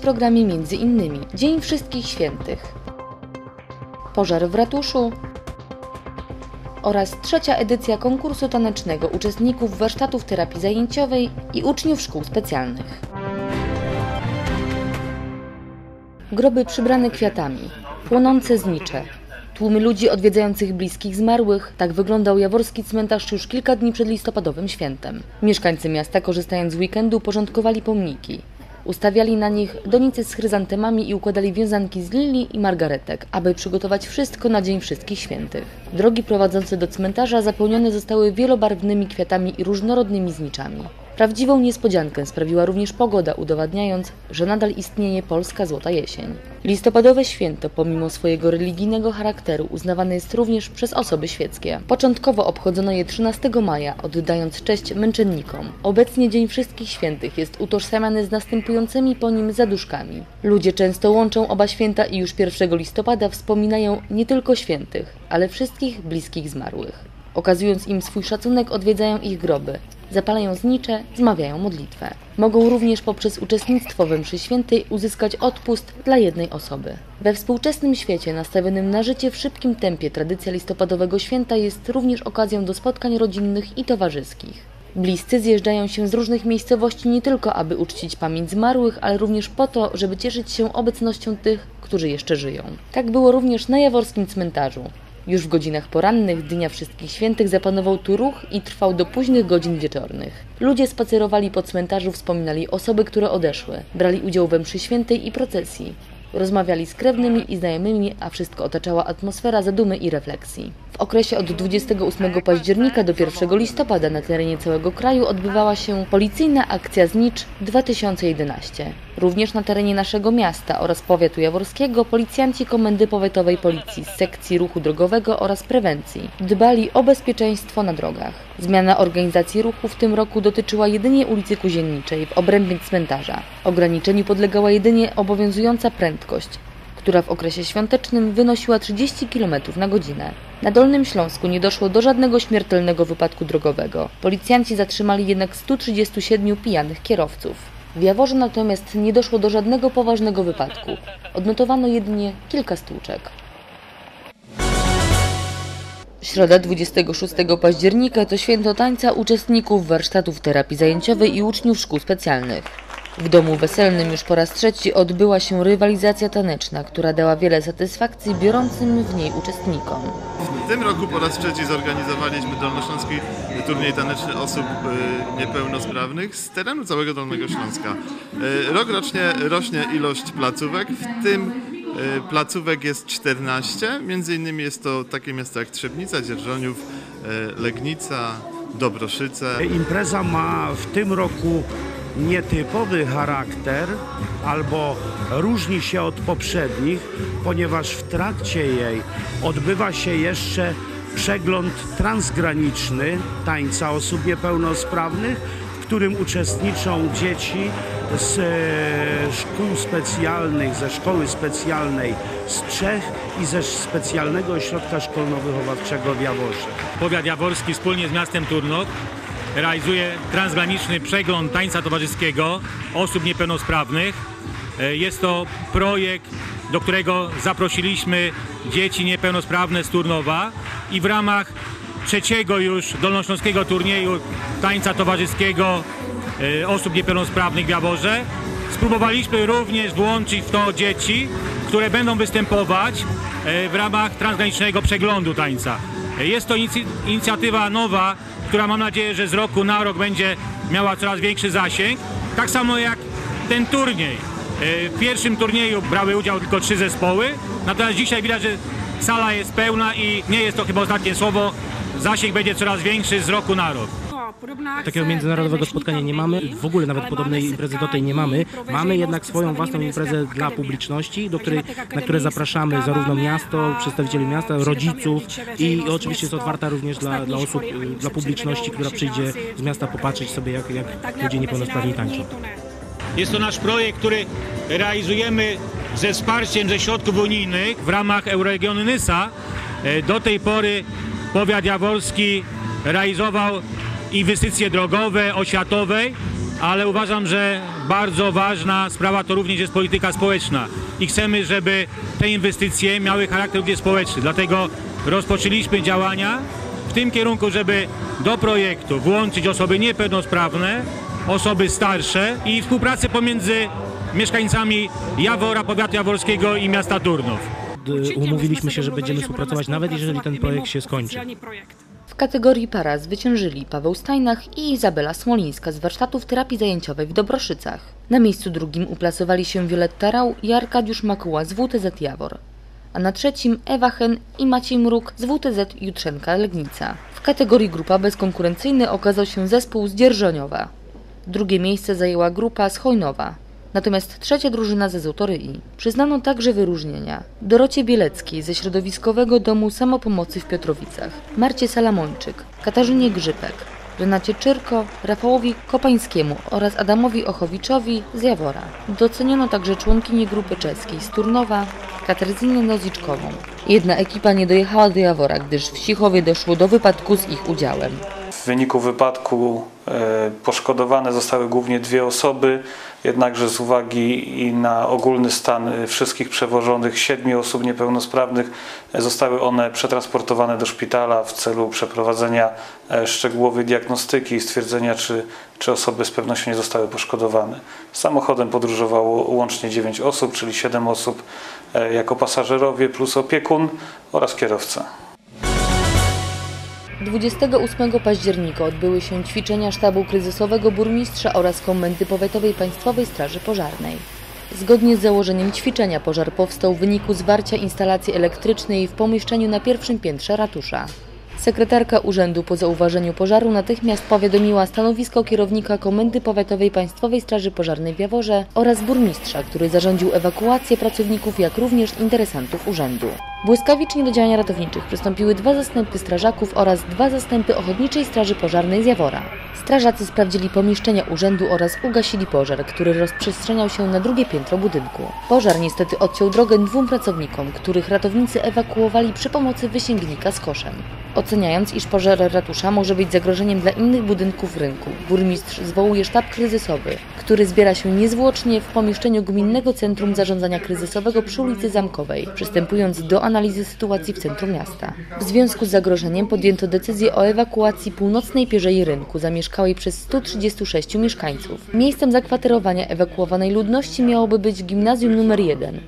programie m.in. Dzień Wszystkich Świętych, Pożar w ratuszu oraz trzecia edycja konkursu tanecznego uczestników warsztatów terapii zajęciowej i uczniów szkół specjalnych. Groby przybrane kwiatami, płonące znicze, tłumy ludzi odwiedzających bliskich zmarłych. Tak wyglądał jaworski cmentarz już kilka dni przed listopadowym świętem. Mieszkańcy miasta, korzystając z weekendu, porządkowali pomniki. Ustawiali na nich donice z chryzantemami i układali wiązanki z lilii i margaretek, aby przygotować wszystko na Dzień Wszystkich Świętych. Drogi prowadzące do cmentarza zapełnione zostały wielobarwnymi kwiatami i różnorodnymi zniczami. Prawdziwą niespodziankę sprawiła również pogoda, udowadniając, że nadal istnieje polska złota jesień. Listopadowe święto, pomimo swojego religijnego charakteru, uznawane jest również przez osoby świeckie. Początkowo obchodzono je 13 maja, oddając cześć męczennikom. Obecnie Dzień Wszystkich Świętych jest utożsamiany z następującymi po nim zaduszkami. Ludzie często łączą oba święta i już 1 listopada wspominają nie tylko świętych, ale wszystkich bliskich zmarłych. Okazując im swój szacunek, odwiedzają ich groby, zapalają znicze, zmawiają modlitwę. Mogą również poprzez uczestnictwo we mszy świętej uzyskać odpust dla jednej osoby. We współczesnym świecie nastawionym na życie w szybkim tempie tradycja listopadowego święta jest również okazją do spotkań rodzinnych i towarzyskich. Bliscy zjeżdżają się z różnych miejscowości nie tylko, aby uczcić pamięć zmarłych, ale również po to, żeby cieszyć się obecnością tych, którzy jeszcze żyją. Tak było również na jaworskim cmentarzu. Już w godzinach porannych Dnia Wszystkich Świętych zapanował tu ruch i trwał do późnych godzin wieczornych. Ludzie spacerowali po cmentarzu, wspominali osoby, które odeszły, brali udział we mszy świętej i procesji. Rozmawiali z krewnymi i znajomymi, a wszystko otaczała atmosfera zadumy i refleksji. W okresie od 28 października do 1 listopada na terenie całego kraju odbywała się policyjna akcja Znicz 2011. Również na terenie naszego miasta oraz powiatu jaworskiego policjanci Komendy Powiatowej Policji z sekcji ruchu drogowego oraz prewencji dbali o bezpieczeństwo na drogach. Zmiana organizacji ruchu w tym roku dotyczyła jedynie ulicy Kuzienniczej w obrębie cmentarza. Ograniczeniu podlegała jedynie obowiązująca prędkość, która w okresie świątecznym wynosiła 30 km na godzinę. Na Dolnym Śląsku nie doszło do żadnego śmiertelnego wypadku drogowego. Policjanci zatrzymali jednak 137 pijanych kierowców. W Jaworze natomiast nie doszło do żadnego poważnego wypadku. Odnotowano jedynie kilka stłuczek. Środa 26 października to święto tańca uczestników warsztatów terapii zajęciowej i uczniów szkół specjalnych. W domu weselnym już po raz trzeci odbyła się rywalizacja taneczna, która dała wiele satysfakcji biorącym w niej uczestnikom. W tym roku po raz trzeci zorganizowaliśmy Dolnośląski turniej taneczny osób y, niepełnosprawnych z terenu całego Dolnego Śląska. Y, Rok rocznie rośnie ilość placówek, w tym y, placówek jest 14, między innymi jest to takie miasta jak Trzebnica, Dzierżoniów, Legnica, Dobroszyce. Impreza ma w tym roku nietypowy charakter albo różni się od poprzednich, ponieważ w trakcie jej odbywa się jeszcze przegląd transgraniczny tańca osób niepełnosprawnych, w którym uczestniczą dzieci z e, szkół specjalnych, ze szkoły specjalnej z Czech i ze specjalnego ośrodka szkolno-wychowawczego w Jaworze. Powiat Jaworski wspólnie z miastem Turnov realizuje transgraniczny przegląd tańca towarzyskiego osób niepełnosprawnych. E, Jest to projekt, do którego zaprosiliśmy dzieci niepełnosprawne z Turnowa i w ramach trzeciego już dolnośląskiego turnieju tańca towarzyskiego e, osób niepełnosprawnych w Jaworze spróbowaliśmy również włączyć w to dzieci, które będą występować e, w ramach transgranicznego przeglądu tańca. Jest to inicjatywa nowa, która mam nadzieję, że z roku na rok będzie miała coraz większy zasięg. Tak samo jak ten turniej. E, W pierwszym turnieju brały udział tylko trzy zespoły, natomiast dzisiaj widać, że sala jest pełna i nie jest to chyba ostatnie słowo. Zasięg będzie coraz większy z roku na rok. Takiego międzynarodowego spotkania nie mamy, w ogóle nawet podobnej imprezy do tej nie mamy. Mamy jednak swoją własną imprezę dla publiczności, do której, na które zapraszamy zarówno miasto, przedstawicieli miasta, rodziców i oczywiście jest otwarta również dla, dla osób, y, dla publiczności, która przyjdzie z miasta popatrzeć sobie, jak, jak ludzie niepełnosprawni tańczą. Jest to nasz projekt, który realizujemy ze wsparciem ze środków unijnych w ramach Euroregionu Nysa. E, Do tej pory powiat jaworski realizował inwestycje drogowe, oświatowe. ale uważam, że bardzo ważna sprawa to również jest polityka społeczna i chcemy, żeby te inwestycje miały charakter również społeczny. Dlatego rozpoczęliśmy działania w tym kierunku, żeby do projektu włączyć osoby niepełnosprawne, osoby starsze i współpracę pomiędzy mieszkańcami Jawora, powiatu jaworskiego i miasta Turnów. Umówiliśmy się, że będziemy współpracować, nawet jeżeli ten projekt się skończy. Kategorii para zwyciężyli Paweł Stajnach i Izabela Smolińska z warsztatów terapii zajęciowej w Dobroszycach. Na miejscu drugim uplasowali się Wioletta Rał i Arkadiusz Makuła z WTZ Jawor. A na trzecim Ewa Hen i Maciej Mruk z WTZ Jutrzenka Legnica. W kategorii grupa bezkonkurencyjny okazał się zespół z Dzierżoniowa. Drugie miejsce zajęła grupa z Chojnowa. Natomiast trzecia drużyna ze Złotoryi. Przyznano także wyróżnienia Dorocie Bieleckiej ze Środowiskowego Domu Samopomocy w Piotrowicach, Marcie Salamończyk, Katarzynie Grzypek, Renacie Czyrko, Rafałowi Kopańskiemu oraz Adamowi Ochowiczowi z Jawora. Doceniono także członkinię grupy czeskiej z Turnowa, Katarzynę Noziczkową. Jedna ekipa nie dojechała do Jawora, gdyż w Sichowie doszło do wypadku z ich udziałem. W wyniku wypadku e, poszkodowane zostały głównie dwie osoby, jednakże z uwagi i na ogólny stan e, wszystkich przewożonych siedmiu osób niepełnosprawnych e, zostały one przetransportowane do szpitala w celu przeprowadzenia e, szczegółowej diagnostyki i stwierdzenia, czy, czy osoby z pewnością nie zostały poszkodowane. Samochodem podróżowało łącznie 9 osób, czyli 7 osób jako pasażerowie plus opiekun oraz kierowca. 28 października odbyły się ćwiczenia sztabu kryzysowego burmistrza oraz Komendy Powiatowej Państwowej Straży Pożarnej. Zgodnie z założeniem ćwiczenia pożar powstał w wyniku zwarcia instalacji elektrycznej w pomieszczeniu na pierwszym piętrze ratusza. Sekretarka urzędu po zauważeniu pożaru natychmiast powiadomiła stanowisko kierownika Komendy Powiatowej Państwowej Straży Pożarnej w Jaworze oraz burmistrza, który zarządził ewakuację pracowników, jak również interesantów urzędu. Błyskawicznie do działań ratowniczych przystąpiły dwa zastępy strażaków oraz dwa zastępy Ochotniczej Straży Pożarnej z Jawora. Strażacy sprawdzili pomieszczenia urzędu oraz ugasili pożar, który rozprzestrzeniał się na drugie piętro budynku. Pożar niestety odciął drogę dwóm pracownikom, których ratownicy ewakuowali przy pomocy wysięgnika z koszem. Oceniając, iż pożar ratusza może być zagrożeniem dla innych budynków rynku, burmistrz zwołuje sztab kryzysowy, który zbiera się niezwłocznie w pomieszczeniu Gminnego Centrum Zarządzania Kryzysowego przy ulicy Zamkowej, przystępując do analizy sytuacji w centrum miasta. W związku z zagrożeniem podjęto decyzję o ewakuacji północnej pierzei rynku zamieszkałej przez 136 mieszkańców. Miejscem zakwaterowania ewakuowanej ludności miałoby być gimnazjum numer 1.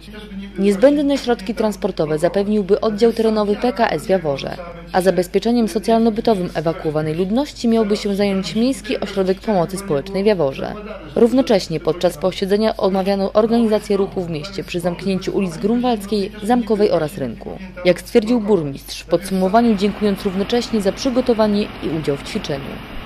Niezbędne środki transportowe zapewniłby oddział terenowy PKS w Jaworze, a zabezpieczeniem socjalno-bytowym ewakuowanej ludności miałby się zająć Miejski Ośrodek Pomocy Społecznej w Jaworze. Równocześnie podczas posiedzenia omawiano organizację ruchu w mieście przy zamknięciu ulic Grunwaldzkiej, Zamkowej oraz Rynku. Jak stwierdził burmistrz, w podsumowaniu dziękując równocześnie za przygotowanie i udział w ćwiczeniu.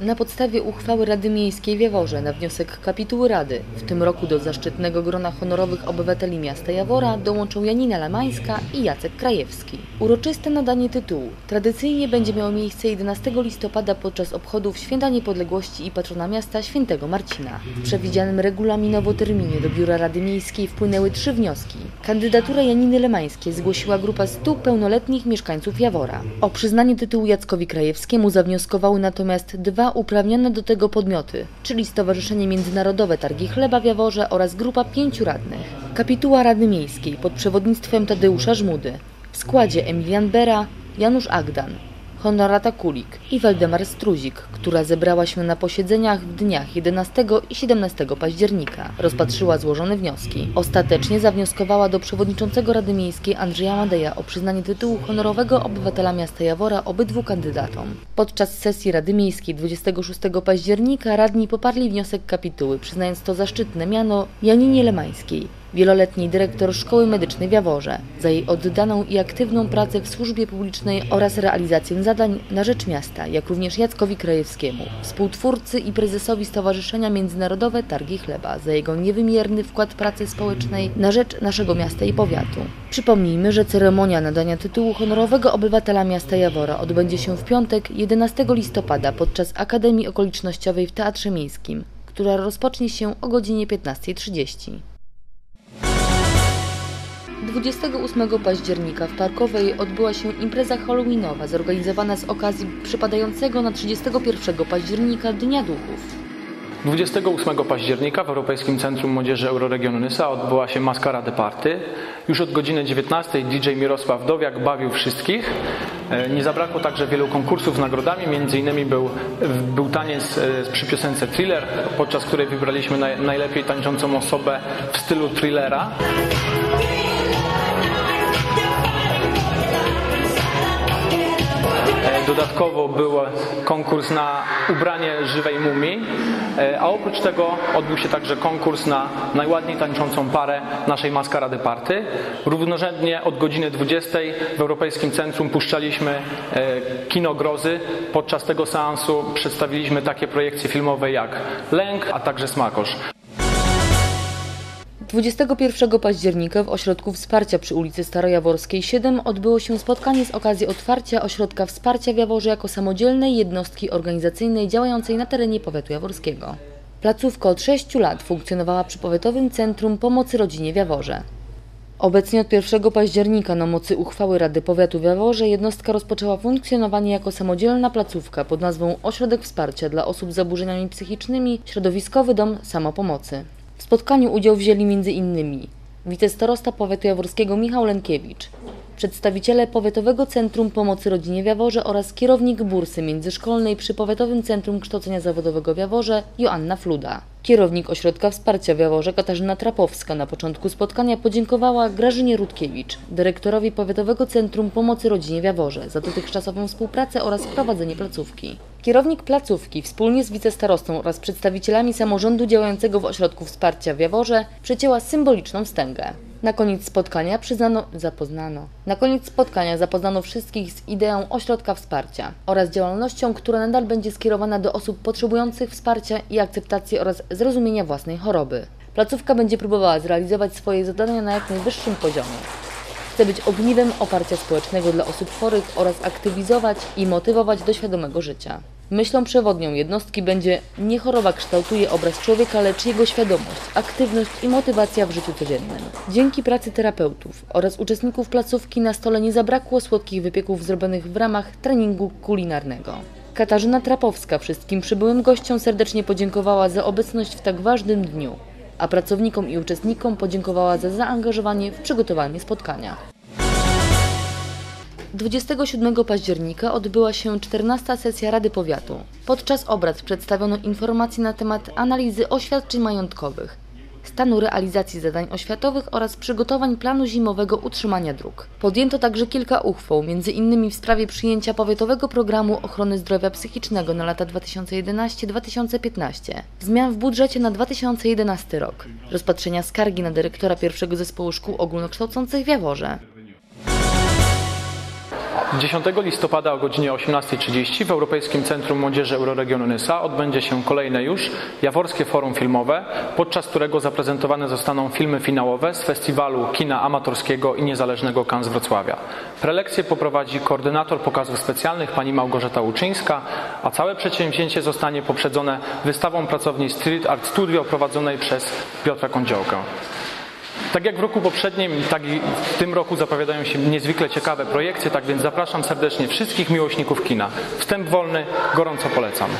Na podstawie uchwały Rady Miejskiej w Jaworze na wniosek kapituły Rady w tym roku do zaszczytnego grona honorowych obywateli miasta Jawora dołączą Janina Lamańska i Jacek Krajewski. Uroczyste nadanie tytułu tradycyjnie będzie miało miejsce 11 listopada podczas obchodów Święta Niepodległości i patrona miasta Świętego Marcina. W przewidzianym regulaminowo terminie do Biura Rady Miejskiej wpłynęły trzy wnioski. Kandydaturę Janiny Lemańskiej zgłosiła grupa 100 pełnoletnich mieszkańców Jawora. O przyznanie tytułu Jackowi Krajewskiemu zawnioskowały natomiast dwa uprawnione do tego podmioty, czyli Stowarzyszenie Międzynarodowe Targi Chleba w Jaworze oraz grupa pięciu radnych. Kapituła Rady Miejskiej pod przewodnictwem Tadeusza Żmudy. W składzie Emilian Bera, Janusz Agdan, Honorata Kulik i Waldemar Struzik, która zebrała się na posiedzeniach w dniach 11 i 17 października. Rozpatrzyła złożone wnioski. Ostatecznie zawnioskowała do przewodniczącego Rady Miejskiej Andrzeja Madeja o przyznanie tytułu honorowego obywatela miasta Jawora obydwu kandydatom. Podczas sesji Rady Miejskiej 26 października radni poparli wniosek kapituły, przyznając to zaszczytne miano Janinie Lemańskiej, wieloletniej dyrektor Szkoły Medycznej w Jaworze, za jej oddaną i aktywną pracę w służbie publicznej oraz realizację zadań na rzecz miasta, jak również Jackowi Krajewskiemu, współtwórcy i prezesowi Stowarzyszenia Międzynarodowe Targi Chleba, za jego niewymierny wkład pracy społecznej na rzecz naszego miasta i powiatu. Przypomnijmy, że ceremonia nadania tytułu honorowego obywatela miasta Jawora odbędzie się w piątek 11 listopada podczas Akademii Okolicznościowej w Teatrze Miejskim, która rozpocznie się o godzinie 15.30. 28 października w Parkowej odbyła się impreza halloweenowa zorganizowana z okazji przypadającego na 31 października Dnia Duchów. 28 października w Europejskim Centrum Młodzieży Euroregionu Nysa odbyła się Maskarady Party. Już od godziny 19 DJ Mirosław Dowiak bawił wszystkich. E, Nie zabrakło także wielu konkursów z nagrodami, między innymi był, był taniec e, przy piosence Thriller, podczas której wybraliśmy naj, najlepiej tańczącą osobę w stylu thrillera. Dodatkowo był konkurs na ubranie żywej mumii, e, a oprócz tego odbył się także konkurs na najładniej tańczącą parę naszej maskarady party. Równorzędnie od godziny 20 w Europejskim Centrum puszczaliśmy e, kino grozy. Podczas tego seansu przedstawiliśmy takie projekcje filmowe jak Lęk, a także Smakosz. 21 października w Ośrodku Wsparcia przy ulicy Starojaworskiej 7 odbyło się spotkanie z okazji otwarcia Ośrodka Wsparcia w Jaworze jako samodzielnej jednostki organizacyjnej działającej na terenie powiatu jaworskiego. Placówka od 6 lat funkcjonowała przy Powiatowym Centrum Pomocy Rodzinie w Jaworze. Obecnie od 1 października na mocy uchwały Rady Powiatu w Jaworze jednostka rozpoczęła funkcjonowanie jako samodzielna placówka pod nazwą Ośrodek Wsparcia dla osób z zaburzeniami psychicznymi Środowiskowy Dom Samopomocy. W spotkaniu udział wzięli m.in. wicestarosta powiatu jaworskiego Michał Lenkiewicz, przedstawiciele Powiatowego Centrum Pomocy Rodzinie w Jaworze oraz kierownik bursy międzyszkolnej przy Powiatowym Centrum Kształcenia Zawodowego w Jaworze Joanna Fluda. Kierownik Ośrodka Wsparcia w Jaworze Katarzyna Trapowska na początku spotkania podziękowała Grażynie Rutkiewicz, dyrektorowi Powiatowego Centrum Pomocy Rodzinie w Jaworze za dotychczasową współpracę oraz prowadzenie placówki. Kierownik placówki wspólnie z wicestarostą oraz przedstawicielami samorządu działającego w Ośrodku Wsparcia w Jaworze przecięła symboliczną wstęgę. Na koniec spotkania przyznano, zapoznano. Na koniec spotkania zapoznano wszystkich z ideą ośrodka wsparcia oraz działalnością, która nadal będzie skierowana do osób potrzebujących wsparcia i akceptacji oraz zrozumienia własnej choroby. Placówka będzie próbowała zrealizować swoje zadania na jak najwyższym poziomie. Chce być ogniwem oparcia społecznego dla osób chorych oraz aktywizować i motywować do świadomego życia. Myślą przewodnią jednostki będzie nie choroba kształtuje obraz człowieka, lecz jego świadomość, aktywność i motywacja w życiu codziennym. Dzięki pracy terapeutów oraz uczestników placówki na stole nie zabrakło słodkich wypieków zrobionych w ramach treningu kulinarnego. Katarzyna Trapowska wszystkim przybyłym gościom serdecznie podziękowała za obecność w tak ważnym dniu, a pracownikom i uczestnikom podziękowała za zaangażowanie w przygotowanie spotkania. 27 października odbyła się 14 sesja Rady Powiatu. Podczas obrad przedstawiono informacje na temat analizy oświadczeń majątkowych, stanu realizacji zadań oświatowych oraz przygotowań planu zimowego utrzymania dróg. Podjęto także kilka uchwał, m.in. w sprawie przyjęcia powiatowego programu ochrony zdrowia psychicznego na lata 2011-2015, zmian w budżecie na 2011 rok, rozpatrzenia skargi na dyrektora pierwszego zespołu szkół ogólnokształcących w Jaworze, 10 listopada o godzinie 18.30 w Europejskim Centrum Młodzieży Euroregionu Nysa odbędzie się kolejne już Jaworskie Forum Filmowe, podczas którego zaprezentowane zostaną filmy finałowe z Festiwalu Kina Amatorskiego i Niezależnego Cannes z Wrocławia. Prelekcję poprowadzi koordynator pokazów specjalnych pani Małgorzata Łuczyńska, a całe przedsięwzięcie zostanie poprzedzone wystawą pracowni Street Art Studio prowadzonej przez Piotra Kądziołkę. Tak jak w roku poprzednim, tak i w tym roku zapowiadają się niezwykle ciekawe projekcje, tak więc zapraszam serdecznie wszystkich miłośników kina. Wstęp wolny, gorąco polecam.